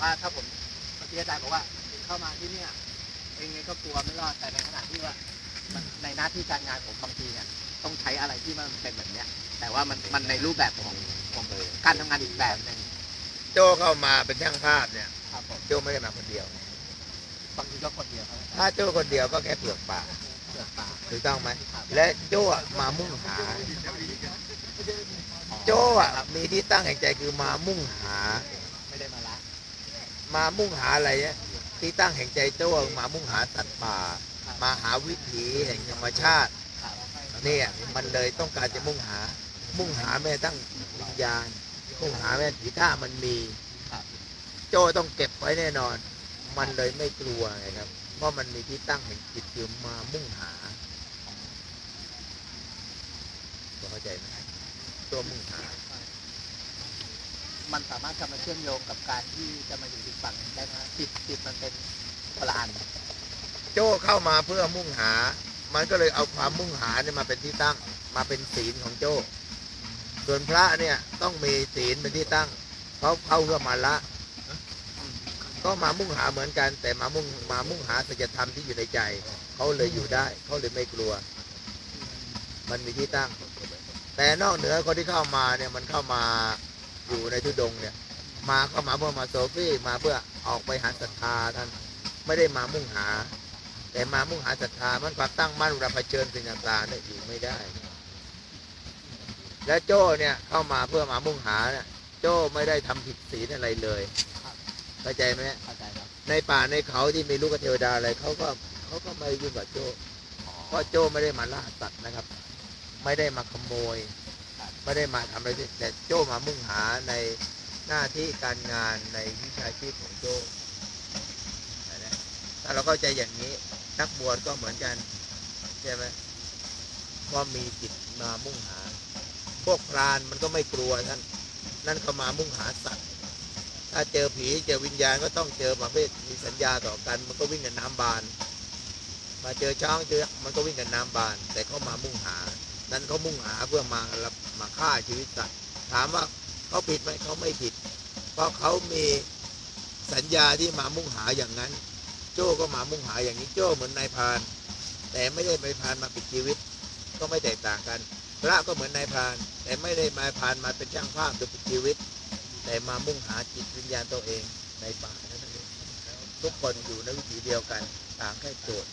ว่าถ้าผมเมื่อกี้อาจารย์บอกว่าเข้ามาที่เนี่ยเองไงก็กลัวไม่รอดแต่ในขณะที่ว่ามันในหน้าที่การงานผมบางทีเนี่ยต้องใช้อะไรที่มันเป็นแบบเนี้ย แต่ว่ามันมันในรูปแบบของของการทำงานอีกแบบหนึ่งโจเข้ามาเป็นช่างภาพเนี่ยครับผมโจไม่ได้มาคนเดียวบางทีก็คนเดียวครับถ้าโจคนเดียวก็แค่เปลือกปากเปลือกปากถูกต้องไหมครับและโจอะมามุ่งหา โจอะมีที่ตั้งแห่งใจคือมามุ่งหาไม่ได้มาละ มามุ่งหาอะไรเนี่ยที่ตั้งแห่งใจโจ้มามุ่งหาสัตว์ป่า มาหาวิถีแห่งธรรมชาติเนี่ยมันเลยต้องการจะมุ่งหา มุ่งหาแม้ตั้งวิญญาณ มุ่งหาแม้ผีท่ามันมีโจ้ต้องเก็บไว้แน่นอน มันเลยไม่กลัวไงครับ เพราะมันมีที่ตั้งแห่งจิตคือมามุ่งหาเข้าใจไหมตัวมุ่งหา มันสามารถจะมาเชื่อมโยงกับการที่จะมาอยู่อีกฝั่งหนึ่งได้ไหมจิตจิตมันเป็นคนละอันโจ้เข้ามาเพื่อมุ่งหา มันก็เลยเอาความมุ่งหาเนี่ยมาเป็นที่ตั้ง มาเป็นศีลของโจ้ ส่วนพระเนี่ยต้องมีศีลเป็นที่ตั้งเขาเข้าเพื่อมาละ ก็มามุ่งหาเหมือนกัน แต่มามุ่งมามุ่งหาสัจธรรมที่อยู่ในใจ เขาเลยอยู่ได้ เขาเลยไม่กลัว มันมีที่ตั้ง แต่นอกเหนือคนที่เข้ามาเนี่ยมันเข้ามา อยู่ในทุดงค์เนี่ย มาเข้ามาเพื่อมาโซฟี่มาเพื่อออกไปหาศรัทธาท่านไม่ได้มามุ่งหา แต่มามุ่งหาศรัทธามันความตั้งมั่นเราเผชิญสิ่งต่างๆเนี่ยอยู่ไม่ได้ และโจ้เนี่ยเข้ามาเพื่อมามุ่งหาเนี่ยโจ้ไม่ได้ทำผิดศีลอะไรเลยเข้าใจไหมเข้าใจครับในป่าในเขาที่มีลูกกบเทวดาอะไรเขาก็เขาก็ไม่ยุ่งกับโจ้เพราะโจ้ไม่ได้มาล่าสัตว์นะครับ ไม่ได้มาขโมย ไม่ได้มาทำอะไรที่แต่โจ้มามุ่งหาในหน้าที่การงานในวิชาชีพของโจ้นะถ้าเราเข้าใจอย่างนี้นักบวชก็เหมือนกันใช่ไหมก็มีจิตมามุ่งหา พวกพรานมันก็ไม่กลัวท่านนั่นเขามามุ่งหาสัตว์ ถ้าเจอผีเจอวิญญาณก็ต้องเจอประเภทมีสัญญาต่อกัน มันก็วิ่งกันน้ำบาน มาเจอช้างเจอมันก็วิ่งกันน้ำบาน แต่เขามามุ่งหา นั้นเขามุ่งหาเพื่อมามาฆ่าชีวิตสัตว์ถามว่าเขาผิดไหมเขาไม่ผิด เพราะเขามีสัญญาที่มามุ่งหาอย่างนั้น โจ้ก็มามุ่งหาอย่างนี้โจ้เหมือนนายพราน แต่ไม่ได้นายพานมาปิดชีวิต ก็ไม่แตกต่างกัน พระก็เหมือนนายพราน แต่ไม่ได้นายพานมาเป็นช่างภาพหรือปิดชีวิต แต่มามุ่งหาจิตวิญญาณตัวเองในป่านั่นเองทุกคนอยู่ในวิถีเดียวกันต่างแค่โจทย์